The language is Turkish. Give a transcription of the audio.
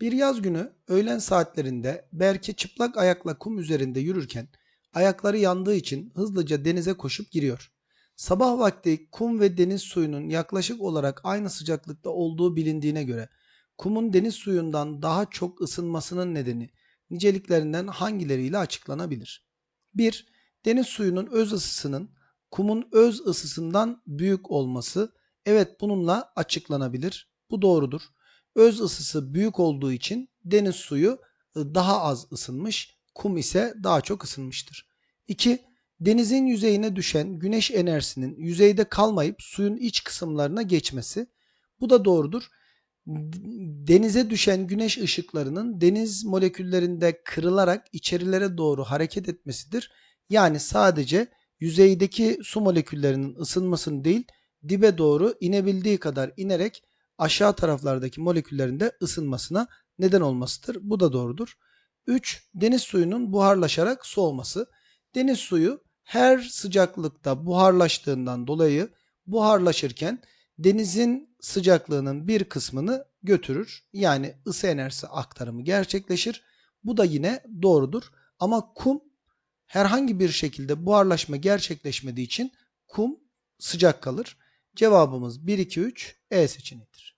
Bir yaz günü öğlen saatlerinde Berke çıplak ayakla kum üzerinde yürürken ayakları yandığı için hızlıca denize koşup giriyor. Sabah vakti kum ve deniz suyunun yaklaşık olarak aynı sıcaklıkta olduğu bilindiğine göre kumun deniz suyundan daha çok ısınmasının nedeni niceliklerinden hangileriyle açıklanabilir? 1. Deniz suyunun öz ısısının kumun öz ısısından büyük olması evet bununla açıklanabilir. Bu doğrudur. Öz ısısı büyük olduğu için deniz suyu ı, daha az ısınmış, kum ise daha çok ısınmıştır. 2. Denizin yüzeyine düşen güneş enerjisinin yüzeyde kalmayıp suyun iç kısımlarına geçmesi. Bu da doğrudur. Denize düşen güneş ışıklarının deniz moleküllerinde kırılarak içerilere doğru hareket etmesidir. Yani sadece yüzeydeki su moleküllerinin ısınmasını değil, dibe doğru inebildiği kadar inerek aşağı taraflardaki moleküllerin de ısınmasına neden olmasıdır. Bu da doğrudur. 3. Deniz suyunun buharlaşarak soğuması. Deniz suyu her sıcaklıkta buharlaştığından dolayı buharlaşırken denizin sıcaklığının bir kısmını götürür. Yani ısı enerjisi aktarımı gerçekleşir. Bu da yine doğrudur. Ama kum herhangi bir şekilde buharlaşma gerçekleşmediği için kum sıcak kalır. Cevabımız 1 2 3 E seçeneğidir.